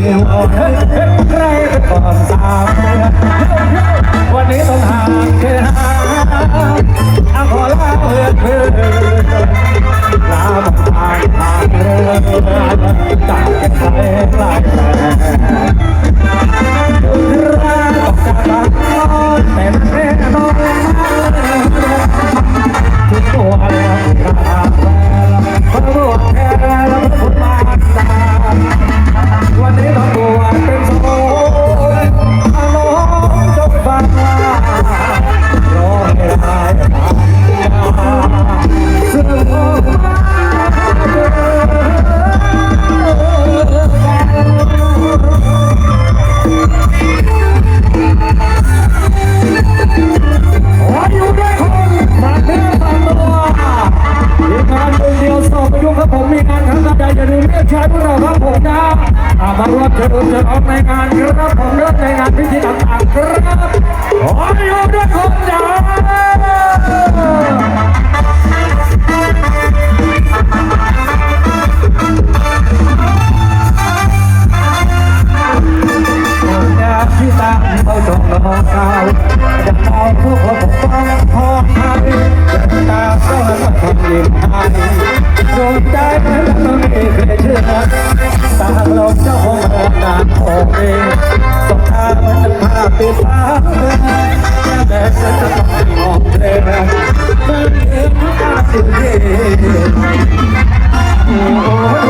ใครก่อนสามวันนี้ต้องหาเค่หาอาขอลาเพื่อนเพื่อนลาบังทางทางเรือจากกันไกลไกลแสนรักจากบ้นแต่แม่นอนทุกตัวแล้วราแฟพระบุตรแค่แล้วพุทธมารดา วันนี้ต้องบวชเป็นโสดอาน้องจงฟังว่ารอให้ได้ทำยาเสื่อมมาขอยู่ด้วยคนฝากเนื้อฝากตัวทีมงานหนึ่งเดียวสองประยุกต์ครับผมมีงานครั้งใหญ่อย่าลืมเรียกชายพวกเราครับผมนะ มารวมเชิญเชิญออกในงานครับผมเริ่มในงานพิธีต่างๆครับขออยู่ด้วยคนจ้าผมอยากที่ตั้งเขาจงรอเก่าจะเอาพวกเราปกป้องพ่อให้จะตาก็มาทำยินให้ มั